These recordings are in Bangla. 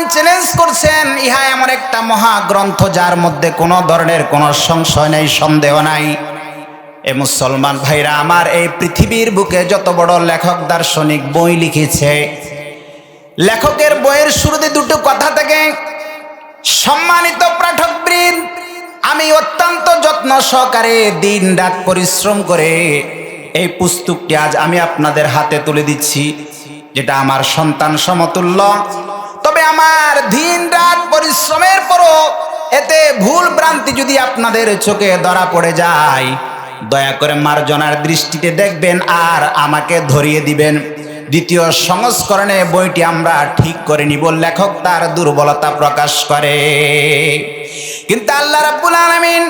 আলামিন চ্যালেঞ্জ করছেন, ইহা এমন একটা মহা গ্রন্থ যার মধ্যে কোনো ধরনের কোনো সংশয় নেই, সন্দেহ নাই। এ মুসলমান ভাইরা, আমার এই পৃথিবীর বুকে যত বড় লেখক, দার্শনিক বই লিখেছে, লেখকের বইয়ের শুরুতে দুটো কথা থাকে। সম্মানিত পাঠকবৃন্দ, আমি অত্যন্ত যত্ন সহকারে দিন রাত পরিশ্রম করে এই পুস্তকটি আজ আমি আপনাদের হাতে তুলে দিচ্ছি। যেটা আমার সন্তান সমতুল্য। তবে আমার দিন রাত পরিশ্রমের পরও এতে ভুল ভ্রান্তি যদি আপনাদের চোখে ধরা পড়ে যায়, দয়া করে মার্জনার দৃষ্টিতে দেখবেন আর আমাকে ধরিয়ে দিবেন। দ্বিতীয় সংস্করণে বইটি আমরা ঠিক করে নিব, লেখক তার দুর্বলতা প্রকাশ করে। কিন্তু আল্লাহ রাব্বুল আলামিন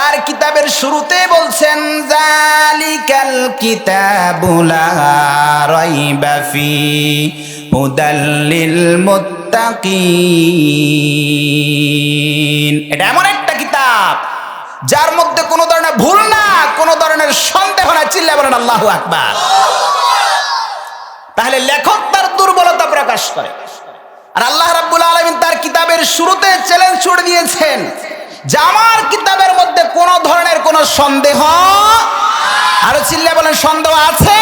তার কিতাবের শুরুতে বলছেন, জালিকাল কিতাবুলা রাইবা হুদাল্লিল মুত্তাকিন। এটা এমন একটা কিতাব, যার মধ্যে কোনো ধরনের ভুল না, কোনো ধরনের সন্দেহ না চিল্লা বলেন আল্লাহু আকবার। তাহলে লেখক তার দুর্বলতা প্রকাশ করে। আর আল্লাহ রাব্বুল আলামিন তার কিতাবের শুরুতে চ্যালেঞ্জ ছুড়ে দিয়েছেন। যে আমার কিতাবের মধ্যে কোনো ধরনের কোনো সন্দেহ, আরও চিল্লা বলেন, সন্দেহ আছে?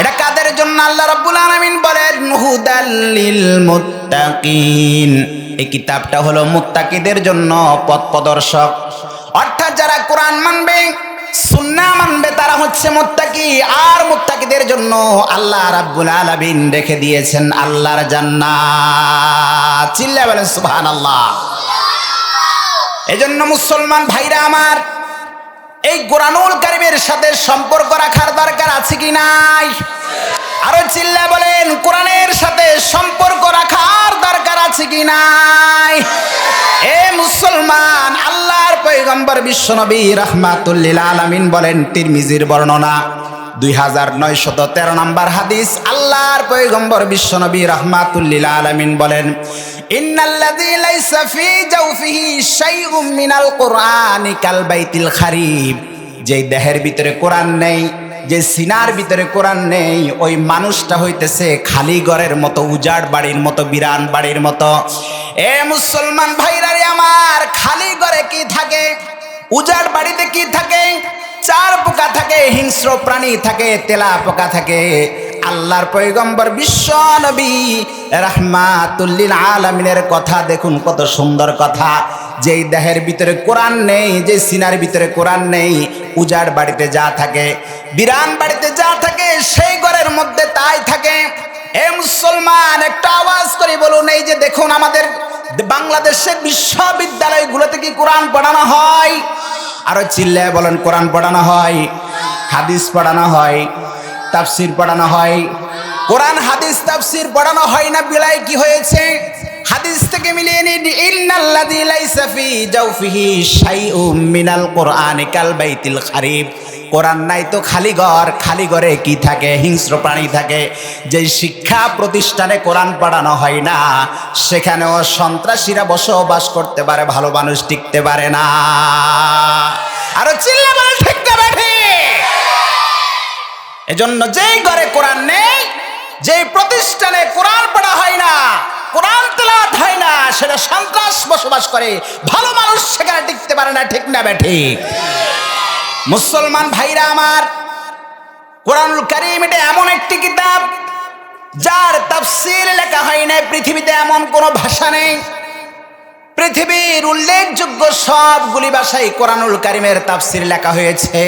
এটা কাদের জন্য? আল্লাহ রাব্বুল আলামিন বলেন হুদাল্লিল মুত্তাকিন এই কিতাবটা হলো মুত্তাকিদের জন্য পথ প্রদর্শক। অর্থাৎ যারা কোরআন মানবে, সুন্না মানবে, তারা হচ্ছে মুত্তাকি। আর মুত্তাকিদের জন্য আল্লাহ রাব্বুল আলামিন রেখে দিয়েছেন আল্লাহর জান্নাত। চিল্লা বলেন, সুবহানাল্লাহ। এজন্য মুসলমান ভাইরা আমার, এই কোরআনুল কারিমের সাথে সম্পর্ক রাখার দরকার আছে কি নাই? আরও চিল্লা বলেন, কোরআনের সাথে সম্পর্ক রাখার দরকার আছে কি নাই? এ মুসলমান, আল্লাহর পয়গম্বর বিশ্বনবী রহমাতুল্লিল আলামিন বলেন তিরমিজির বর্ণনা দুই হাজার নয়শত তেরো নম্বর হাদিস। আল্লাহর পয়গম্বর বিশ্বনবী রহমাতুল্লিল আলামিন বলেন ইন্নাল্লাযী লাইসা ফী জাওফিহি শাইউম মিনাল কুরআনি কাল বাইতিল খারিব। যেই দেহের ভিতরে কোরআন নেই, যে সিনার ভিতরে কোরআন নেই, ওই মানুষটা হইতেছে খালি ঘরের মতো, উজাড় বাড়ির মতো, বিরান বাড়ির মতো। এ মুসলমান ভাইরারে আমার, খালি ঘরে কি থাকে? উজাড় বাড়িতে কি থাকে? চার পোকা থাকে, হিংস্র প্রাণী থাকে, তেলা পোকা থাকে। আল্লাহর পয়গম্বর বিশ্ব নবী, রাহমাতুল্লিল আলমিনের কথা, দেখুন কত সুন্দর কথা। যেই দেহের ভিতরে কোরআন নেই যে সিনার ভিতরে কোরআন নেই উজাড় বাড়িতে যা থাকে বিরান বাড়িতে যা থাকে, সেই ঘরের মধ্যে তাই থাকে। এ মুসলমান, একটা আওয়াজ করে বলুন, এই যে দেখুন আমাদের বাংলাদেশের বিশ্ববিদ্যালয়গুলোতে কি কোরআন পড়ানো হয়? আরও চিল্লায় বলেন, কোরআন পড়ানো হয়, হাদিস পড়ানো হয়, তাফসির পড়ানো হয়। কোরআন, হাদিস, তাফসির পড়ানো হয় না, বিলাই কি হয়েছে? হাদিস থেকে মিলিয়ে নিন ইন্নাল্লাযী লাইসা ফি জাওফিহি শাইউম মিনাল কোরআনি কাল বাইতিল খারিব। কোরআন নাই তো খালি ঘর, খালি ঘরে কি থাকে? হিংস্র প্রাণী থাকে। যে শিক্ষা প্রতিষ্ঠানে কোরআন পড়ানো হয় না, সেখানেও সন্ত্রাসীরা বসবাস করতে পারে, ভালো মানুষ টিকতে পারে না। আরও চিল্লা বলে ঠিকতে বেঠে এজন্য যেই ঘরে কোরআন নেই, যেই প্রতিষ্ঠানে কোরআন পড়া হয় না কোরআন তেলাত হয় না, সেটা সন্ত্রাস বসবাস করে। ভালো মানুষ সেখানে টিকতে পারে না, ঠিক না বেঠিক মুসলমান ভাইরা আমার, কোরআনুল কারিম এটা এমন একটি কিতাব, যার তাফসির লেখা হয় না পৃথিবীতে এমন কোনো ভাষা নেই। পৃথিবীর উল্লেখযোগ্য সবগুলি ভাষায় কোরআনুল কারিমের তাফসির লেখা হয়েছে।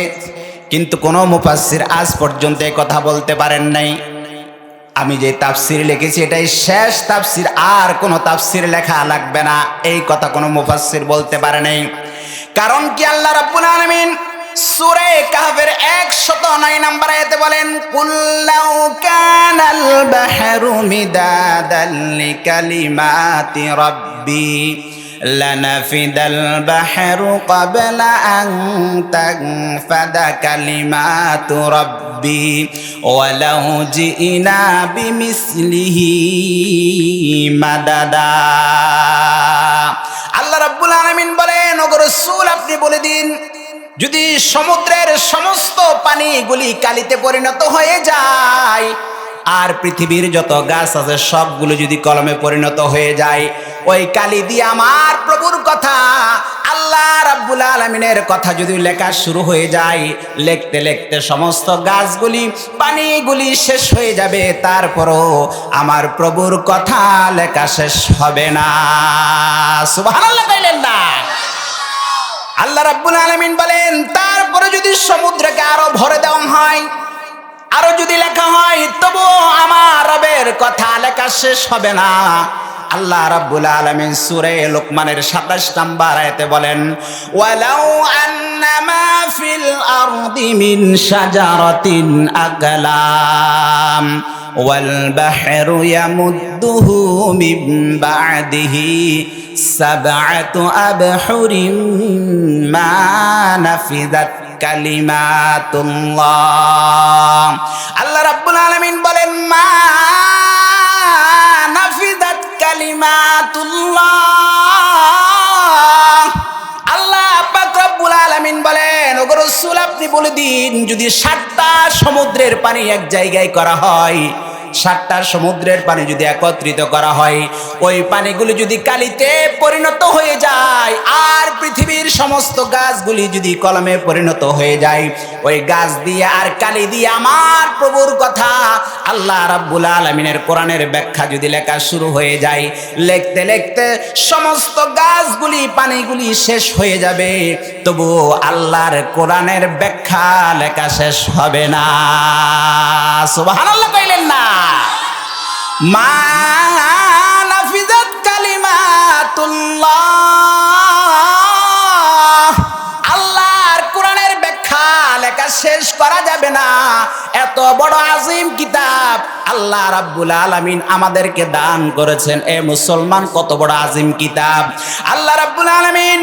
কিন্তু কোনো মুফাসসির আজ পর্যন্ত কথা বলতে পারেন নাই। আমি যে তাফসির লিখেছি এটাই শেষ তাফসির, আর কোনো তাফসির লেখা লাগবে না। এই কথা কোনো মুফাসসির বলতে পারে নাই। কারণ কি আল্লাহ রাব্বুল আলামিন সূরা কাহফের 109 নম্বর আয়াতে বলেন কুল্লাউ কানাল বাহরু মিদাদাল লিকালিমাতি রাব্বি। لنفد البحر قبل أن تنفد كلمات ربي ولو جئنا بمثله مددا আল্লাহ রাব্বুল আলামিন বলেন ওগো রাসূল আপনি বলে দিন যদি সমুদ্রের সমস্ত পানিগুলি কালিতে পরিণত হয়ে যায় আর পৃথিবীর যত গাছ আছে সবগুলো যদি কলমে পরিণত হয়ে যায় ওই কালি দিয়ে আমার প্রভুর কথা, আল্লাহ রাব্বুল আলমিনের কথা যদি লেখা শুরু হয়ে যায়, লিখতে লিখতে সমস্ত গাছগুলি, পানিগুলি শেষ হয়ে যাবে, তারপরও আমার প্রভুর কথা লেখা শেষ হবে না। সুবহানাল্লাহ কইলেন না। আল্লাহ রাব্বুল আলামিন বলেন, তারপরে যদি সমুদ্রকে আরও ভরে দেওয়া হয়, আরও যদি লেখা হয়, তবুও আমার রবের কথা লেখা শেষ হবে না। আল্লাহ রাব্বুল আলামিন সূরা লোকমানের 27 নাম্বার আয়াতে বলেন ওয়ালাউ আন্নামা ফিল আরদি মিন শাজারাতিন আগলাম والبحر يمده من بعده سبعة أبحر ما نفذت كلمات الله الله رب العالمين বলেন মা আল্লাহ বলেন আপনি বলে দিন যদি সাতটা সমুদ্রের পানি এক জায়গায় করা হয় সাতটা সমুদ্রের পানি যদি একত্রিত করা হয়, ওই পানিগুলি যদি কালিতে পরিণত হয়ে যায়, আর পৃথিবীর সমস্ত গাছগুলি যদি কলমে পরিণত হয়ে যায়, ওই গাছ দিয়ে আর কালি দিয়ে আমার প্রভুর কথা আল্লাহ রাব্বুল আলমিনের কোরআনের ব্যাখ্যা যদি লেখা শুরু হয়ে যায়, লিখতে লিখতে সমস্ত গাছগুলি, পানিগুলি শেষ হয়ে যাবে তবু আল্লাহর কোরআনের ব্যাখ্যা লেখা শেষ হবে না। সুবহানাল্লাহ কইলেন না। মা নাফিজাত কালিমাতুল্লাহ। আল্লাহর কোরআনের ব্যাখ্যা লেখা শেষ করা যাবে না। এত বড় আজিম কিতাব আল্লাহ রাব্বুল আলামিন আমাদেরকে দান করেছেন। এ মুসলমান কত বড় আজিম কিতাব। আল্লাহ রাব্বুল আলামিন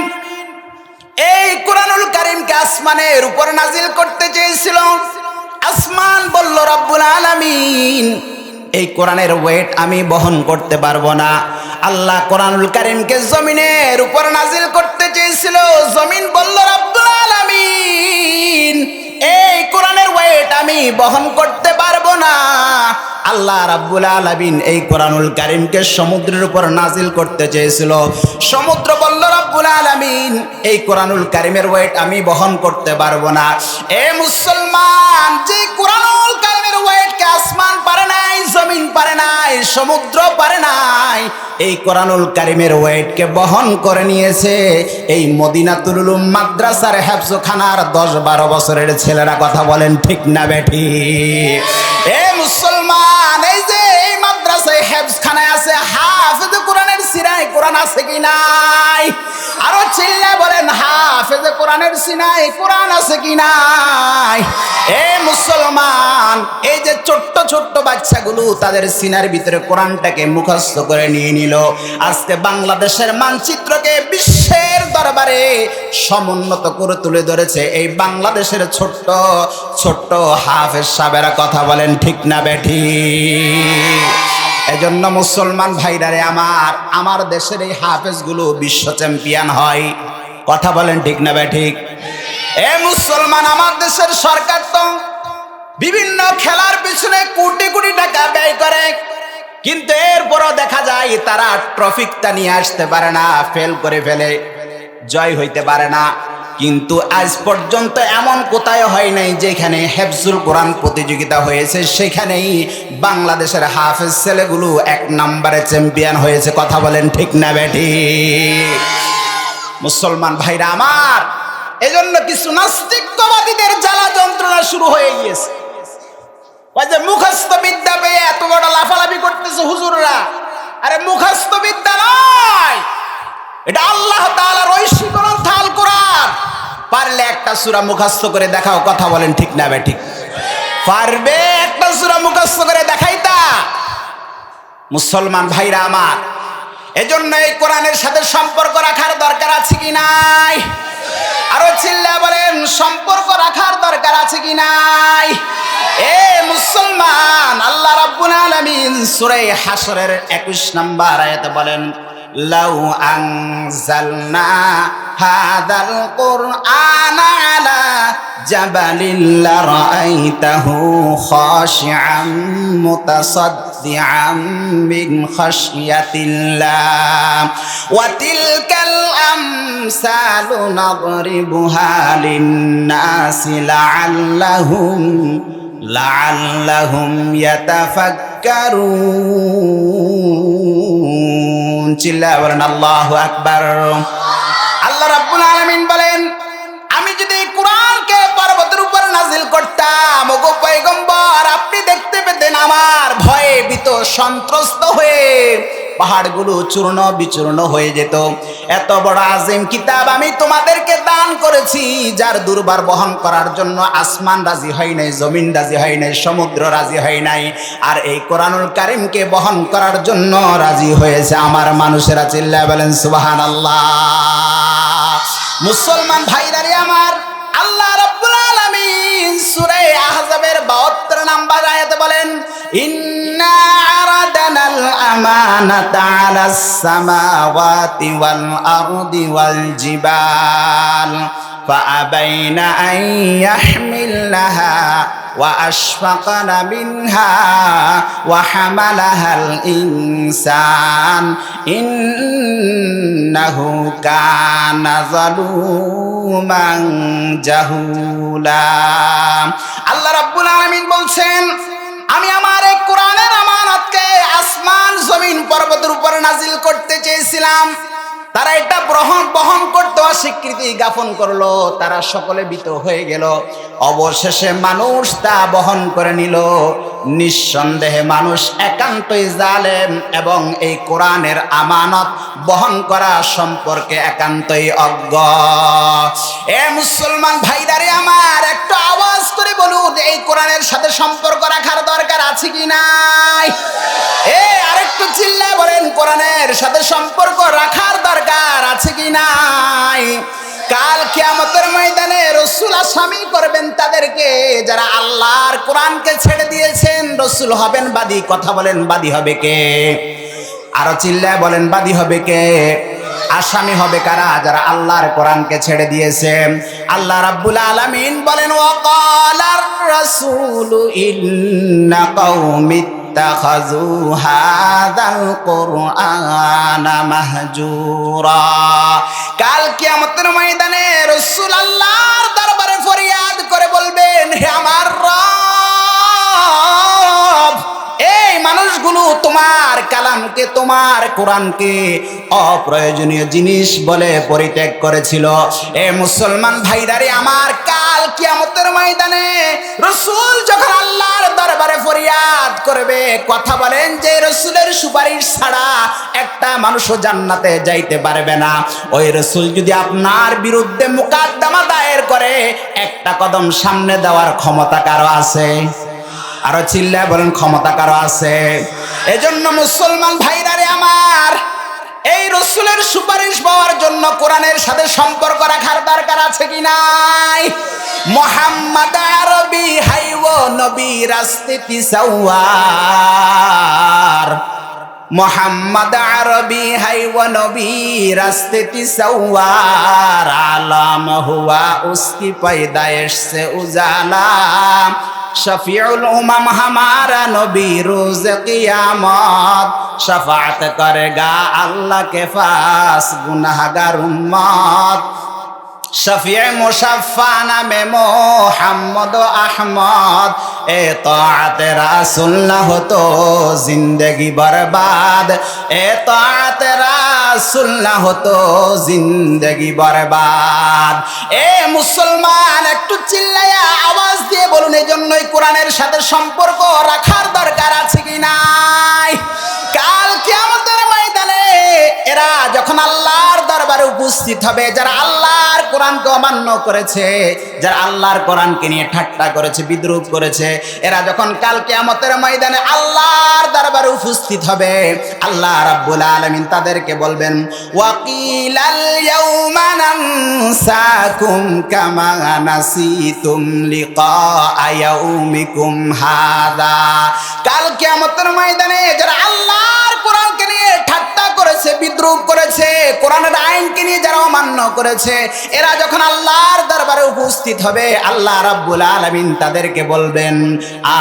এই কোরআনুল কারিমকে আসমানের উপর নাজিল করতে চেয়েছিল। আসমান বলল, রব্বুল আলামিন, এই কোরআনের ওয়েট আমি বহন করতে পারব না। আল্লাহ কোরআনুল কারিমকে জমিনের উপর নাজিল করতে চেয়েছিল। জমিন বলল, রব্বুল আলামিন এই কোরআনের ওয়েট আমি বহন করতে পারব না। আল্লাহ রাব্বুল আলামিন এই কোরআনুল কারিমকে সমুদ্রের উপর নাজিল করতে চেয়েছিল। সমুদ্র বলল, রাব্বুল আলামিন, এই কোরআনুল কারিমের ওয়েট আমি বহন করতে পারব না। এ মুসলমান, যে কোরআনুল কারিমের ওয়েটকে আসমান পারে নাই জমিন পারে নাই, সমুদ্র পারে নাই। এই কোরআনুল কারিমের ওয়েটকে বহন করে নিয়েছে। এই মদিনাতুল উলুম মাদ্রাসার হেফজখানার দশ বারো বছরের ছেলেরা কথা বলেন ঠিক না বেঠি? এ মুসলমান, এই যে এই মাদ্রাসায় হেফজখানায় আছে, হাফেজ কোরআনের সিরায় কোরআন আছে কি নাই? আরও চিল্লা বলেন হাফেজ কোরআনের সিনাই, কোরআন আছে কি নাই? এ মুসলমান, এই যে ছোট্ট ছোট্ট বাচ্চাগুলো তাদের সিনার ভিতরে কোরআনটাকে মুখস্থ করে নিয়ে নিল। আজকে বাংলাদেশের মানচিত্রকে বিশ্বের দরবারে সমুন্নত করে তুলে ধরেছে এই বাংলাদেশের ছোট্ট ছোট্ট হাফেজ সাবেরা কথা বলেন ঠিক না বেঠি? এজন্য মুসলমান ভাইরারে আমার আমার দেশের এই হাফেজগুলো বিশ্ব চ্যাম্পিয়ন হয়। কথা বলেন ঠিক না বে ঠিক। এ মুসলমান, আমার দেশের সরকার তো বিভিন্ন খেলার পিছনে কোটি কোটি টাকা ব্যয় করে। কিন্তু এরপরও দেখা যায় তারা ট্রফিকটা নিয়ে আসতে পারে না, ফেল করে ফেলে, জয় হইতে পারে না। কিন্তু আজ পর্যন্ত এমন কোথায় হয় নাই যেখানে হেফজুল কোরআন প্রতিযোগিতা হয়েছে, সেখানেই বাংলাদেশের হাফেজ ছেলেগুলো এক নম্বরে চ্যাম্পিয়ন হয়েছে। কথা বলেন ঠিক না বেঠি মুসলমান ভাইরা আমার, এজন্য কিছু নাস্তিকবাদীদের জ্বালা যন্ত্রণা শুরু হয়ে গিয়েছে। ওই যে মুখস্থ বিদ্যা পেয়ে এত বড় লাফালাফি করতেছে হুজুররা। আরে মুখস্থ বিদ্যা নয়, এটা আল্লাহ তাআলার ঐশী গ্রন্থ আল কোরআন। পারলে একটা সূরা মুখস্থ করে দেখাও, কথা বলেন ঠিক না ঠিক পারবে একটা সূরা মুখস্থ করে দেখাইতা? মুসলমান ভাইরা আমার এজন্য এই কোরআনের সাথে সম্পর্ক রাখার দরকার আছে কি নাই? আরও চিল্লা বলেন, সম্পর্ক রাখার দরকার আছে কি নাই? এ মুসলমান, আল্লাহ রাব্বুল আলামিন সূরা হাসরের 21 নম্বর আয়াতে বলেন, লাউ আনজালনা হাদাল কুরআন আলা জাবালিল লারাইতাহু খাশিআম মুতাসাদ عن من خشية الله وتلك الأمثال نضربها للناس لعلهم لعلهم يتفكرون الله أكبر الله رب العالمين ভীত সন্ত্রস্ত হয়ে পাহাড়গুলো চূর্ণ বিচূর্ণ হয়ে যেত। এত বড় আজিম কিতাব আমি তোমাদেরকে দান করেছি, যার দুর্বার বহন করার জন্য আসমান রাজি হয় নাই, জমিন রাজি হয় নাই, সমুদ্র রাজি হয় নাই। আর এই কোরআনুল কারিমকে বহন করার জন্য রাজি হয়েছে আমার মানুষেরা, চিল্লা বলেন সুবাহান আল্লাহ মুসলমান ভাইরারে আমার, আল্লাহ রাব্বুল আলামিন সূরা আহজাবের 72 নাম্বার আয়াতে বলেন ইন্না আরাদানাল আমানাতা আলাস সামাওয়াতি ওয়াল জিবাল। فأبين أن يحملنها وأشفقن منها وحملها الإنسان إنه كان ظلوما جهولا আল্লাহ রাব্বুল আলামিন বলছেন আমি আমার এই কোরআনের আমানতকে আসমান জমিন পর্বতের উপরে নাজিল করতে চেয়েছিলাম তারা এটা গ্রহণ বহন করতে, অস্বীকৃতি জ্ঞাপন করল, তারা সকলে বিত হয়ে গেল। অবশেষে মানুষ তা বহন করে নিল। নিঃসন্দেহে মানুষ একান্তই জালেম এবং এই কোরআনের আমানত বহন করা সম্পর্কে একান্তই অজ্ঞ। এ মুসলমান ভাইদারে আমার, একটু আওয়াজ করে বলুন, এই কোরআনের সাথে সম্পর্ক রাখার দরকার আছে কি নাই? এ আরেকটু চিল্লা বলেন, কোরআনের সাথে সম্পর্ক রাখার দরকার আছে কি নাই? কাল কিয়ামতের ময়দানে রসুল আসামি করবেন তাদেরকে, যারা আল্লাহর কোরআনকে ছেড়ে দিয়েছেন, রসুল হবেন বাদী। কথা বলেন, বাদী হবে কে? আরও চিল্লায় বলেন, বাদী হবে কে? আসামি হবে কারা যারা আল্লাহর কোরআনকে ছেড়ে দিয়েছে আল্লাহ রাব্বুল আলামিন বলেন ওয়াকালার রাসূলু ইন্না কওমি اتخذوا هذا القرآن مهجورا কাল কিয়ামতের ময়দানে রাসূল আল্লাহর তোমার কালামকে, তোমার কোরআনকে। অপ্রয়োজনীয় জিনিস বলে পরিত্যাগ করেছিল। এ মুসলমান ভাইরারে আমার কাল কিয়ামতের ময়দানে রসুল যখন আল্লাহর দরবারে ফরিয়াদ করবে, কথা বলেন যে রসুলের সুপারিশ ছাড়া একটা মানুষও জান্নাতে যাইতে পারবে না। ওই রসুল যদি আপনার বিরুদ্ধে মোকাদ্দমা দায়ের করে, একটা কদম সামনে দেওয়ার ক্ষমতা কারও আছে? আরও চিল্লা বলেন, ক্ষমতা কারও আছে? এজন্য মুসলমান ভাইরারে আমার, এই রসুলের সুপারিশ পাওয়ার জন্য কোরআনের সাথে সম্পর্ক রাখার দরকার আছে কি নাই? মোহাম্মদ আরবি হাইও নবী রাস্তে সাওয়ার। মোহাম্মদ আরবি হাইওয়া নবী, রাস্তেটি সৌয়ার আলাম হুয়া, উসকি পয়দায়েশ সে উজালাম শফিউল উমাম হামারা নবী রোজ কিয়ামত, শফাত করে গা আল্লাহ কে ফাস, গুনাহগার উম্মত। শফিয়ে মুসাফা নামে মোহাম্মদ আহমদ। এ তাতে রাসুল না হতো জিন্দগি বরবাদ। এ তাতে রাসুল না হতো জিন্দগি বরবাদ। এ মুসলমান, একটু চিল্লাইয়া আওয়াজ দিয়ে বলুন এই জন্যই কোরআনের সাথে সম্পর্ক রাখার দরকার আছে কি নাই? কাল কেমন ময়দানে এরা যখন আল্লাহর দরবারে উপস্থিত হবে, যারা আল্লাহর কোরআনকে অমান্য করেছে, যারা আল্লাহর কোরআনকে নিয়ে ঠাট্টা করেছে, বিদ্রুপ করেছে, এরা যখন কাল কিয়ামতের ময়দানে আল্লাহর দরবারে উপস্থিত হবে, আল্লাহ রাব্বুল আলামিন তাদেরকে বলবেন, ওয়াকিলাল ইয়াউমা নানসাকুম কামা নাসিতুম লিকা ইয়াউমিকুম হাদা। কাল কিয়ামতের ময়দানে যারা ঠাট্টা করেছে, বিদ্রুপ করেছে, কোরআনের আইনকে নিয়ে যারা অমান্য করেছে, এরা যখন আল্লাহর দরবারে উপস্থিত হবে, আল্লাহ রাব্বুল আলামিন তাদেরকে বলবেন,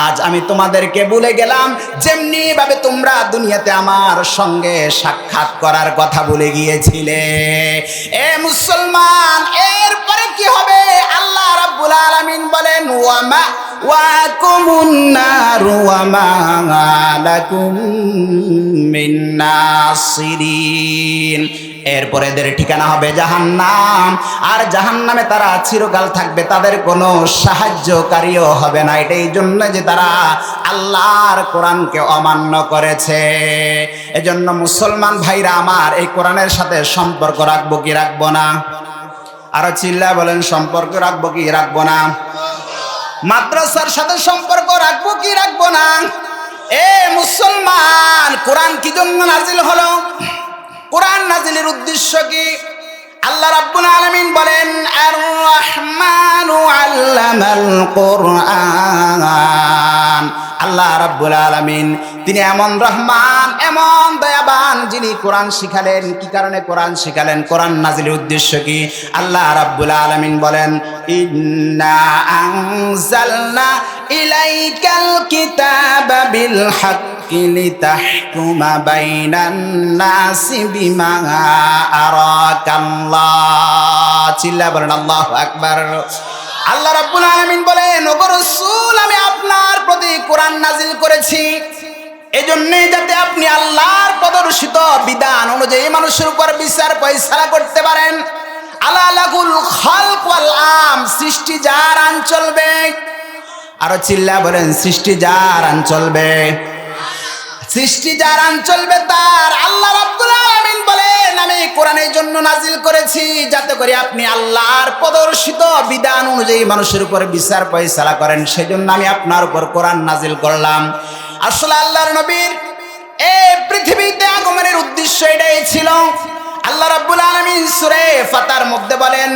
আজ আমি তোমাদেরকে বলে গেলাম যেমনি ভাবে তোমরা দুনিয়াতে আমার সঙ্গে সাক্ষাৎ করার কথা বলে গিয়েছিলে। এ মুসলমান, এরপরে কি হবে? আল্লাহ রাব্বুল আলামিন বলেন ওয়ামা নার ওয়ামা লাকুম মিন নাসিরিন এরপরে এদের ঠিকানা হবে জাহান্নাম। আর জাহান্নামে তারা চিরকাল থাকবে, তাদের কোনো সাহায্যকারীও হবে না। এটাই জন্য যে তারা আল্লাহর কোরআনকে অমান্য করেছে। এজন্য মুসলমান ভাইরা আমার এই কোরআনের সাথে সম্পর্ক রাখব কি রাখব না? আরও চিল্লা বলেন, সম্পর্ক রাখব কি রাখব না? মাদ্রাসার সাথে সম্পর্ক রাখব কি রাখব না? এ মুসলমান, কোরআন কি জন্য নাজিল হলো? কোরআন নাজিলের উদ্দেশ্য কি? আল্লাহ রাব্বুল আলামিন বলেন আর রহমানু আল্লামাল কোরআন। আল্লাহ রাব্বুল আলামিন, তিনি এমন রহমান, এমন দয়াবান যিনি কোরআন শিখালেন, কি কারণে কোরআন শিখালেন? কোরআন নাজিলের উদ্দেশ্য কি? আল্লাহ রাব্বুল আলামিন বলেন, ইন্না আনজালনা ইলাইকাল কিতাবা বিল হক লিতাহকুমা বাইনান নাসি বিমা আরাকাল্লাহ। চিল্লা বলেন, আল্লাহু আকবার। আল্লাহ রাব্বুল আলামিন বলেন, ওগো রাসূল, আমি আপনার প্রতি কোরআন নাজিল করেছি। এজন্যই যাতে আপনি আল্লাহর প্রদর্শিত বিধান অনুযায়ী মানুষের উপর বিচার পয়সারা করতে পারেন। আলা লাগুল খালক ওয়াল আম, সৃষ্টি যার আন চলবে। আরও চিল্লা বলেন, সৃষ্টি যার আন চলবে। সৃষ্টি যার আন চলবে তার আল্লাহ রাব্বুল আলামিন বলেন, আমি কোরআনের জন্য নাজিল করেছি যাতে করে আপনি আল্লাহর প্রদর্শিত বিধান অনুযায়ী মানুষের উপর বিচার পয়সালা করেন। সেজন্য আমি আপনার উপর কোরআন নাজিল করলাম। আসলে আল্লাহর নবীর এ পৃথিবীতে আগমনের উদ্দেশ্য এটাই ছিল। আল্লাহ রাব্বুল আলামিন সূরা ফাতার মধ্যে বলেন,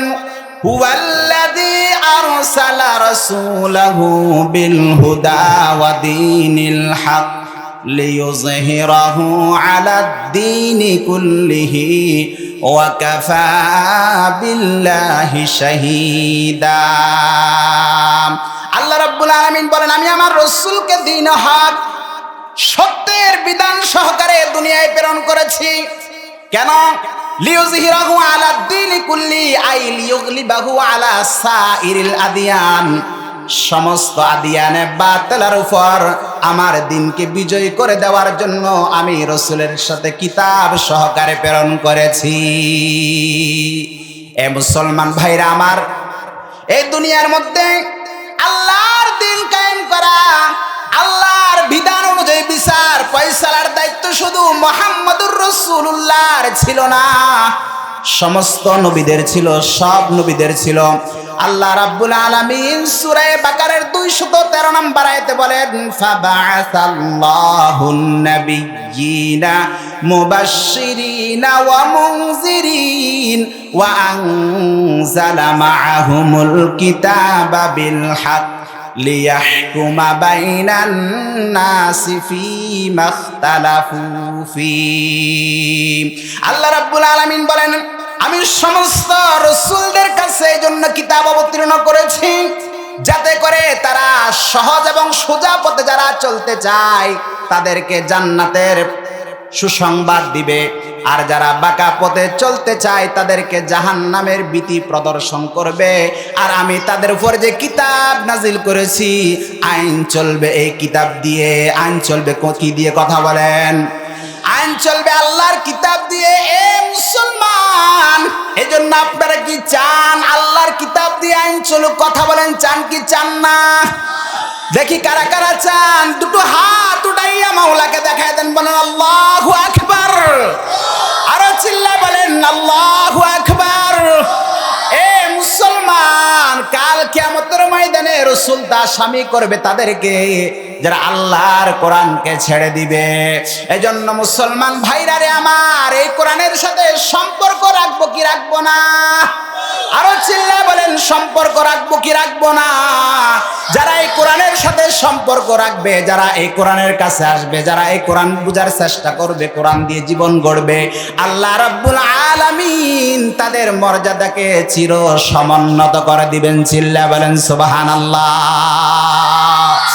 হুয়াল্লাযী আরসালা রাসূলাহু বিল হুদা ওয়া দীনিল হক লিইয়ুযহিরাহু আলাদ দীনি কুল্লিহি ওয়া কাফা বিল্লাহি শাহীদা। আল্লাহ রাব্বুল আলামিন বলেন, আমি আমার রাসূলকে দীন হক সত্যের বিধান সহকারে দুনিয়ায় প্রেরণ করেছি। কেন? লিউজহিরাহু আলা আলা সাইরিল সমস্ত আদিয়ানে বাতিলার উপর আমার দিনকে বিজয় করে দেওয়ার জন্য আমি রসুলের সাথে কিতাব সহকারে প্রেরণ করেছি। এ মুসলমান ভাইরা আমার, এই দুনিয়ার মধ্যে আল্লাহর দিন কায়েম করা অনুযায়ী বিচার পয়সালার দায়িত্ব শুধু মোহাম্মদুর রসুল্লাহর ছিল না। সমস্ত নবীদের ছিল, সব নবীদের ছিল। আল্লাহ রাব্বুল আলামিন সূরা বাকারের 213 নম্বর আয়াতে বলেন ফাবাআসাল্লাহুন নাবিয়্যিনা মুবাশশিরিনা ওয়া মুনজিরিন ওয়া আনজালা মাআহুমুল কিতাবা বিল হক ليحكم بين الناس فيما اختلفوا فيه আল্লাহ রাব্বুল আলামিন বলেন আমি সমস্ত রসুলদের কাছে এই জন্য কিতাব অবতীর্ণ করেছি যাতে করে তারা সহজ এবং সোজা পথে যারা চলতে চায় তাদেরকে জান্নাতের সুসংবাদ দিবে। আর যারা বাঁকা পথে চলতে চায়, তাদেরকে জাহান নামের ভীতি প্রদর্শন করবে। আর আমি তাদের উপর যে কিতাব নাজিল করেছি, আইন চলবে এই কিতাব দিয়ে। আইন চলবে কি দিয়ে কথা বলেন? আইন চলবে আল্লাহর কিতাব দিয়ে। এ মুসলমান! এই জন্য আপনারা কি চান? আল্লাহর কিতাব দিয়ে আইন চলুক, কথা বলেন, চান কি চান না? দেখি কারা কারা চান। দুটো হাত উঠাইয়া মাওলাকে দেখায় দেন, বলেন, আল্লাহু আকবার। আরও চিল্লা বলেন, আল্লাহু আকবার। এ মুসলমান, কাল কিয়ামতের ময়দানে রসুল তা স্বামী করবে তাদেরকে। যারা আল্লাহর কোরআনকে ছেড়ে দিবে। এজন্য মুসলমান ভাইরা রে আমার, এই কোরআনের সাথে সম্পর্ক রাখব কি রাখব না? আরও চিল্লা বলেন, সম্পর্ক রাখব কি রাখব না? যারা এই কোরআনের সাথে সম্পর্ক রাখবে, যারা এই কোরআনের কাছে আসবে, যারা এই কোরআন বুঝার চেষ্টা করবে, কোরআন দিয়ে জীবন গড়বে, আল্লাহ রাব্বুল আলামিন তাদের মর্যাদাকে চির সমুন্নত করে দিবেন। চিল্লা বলেন, সুবহানাল্লাহ।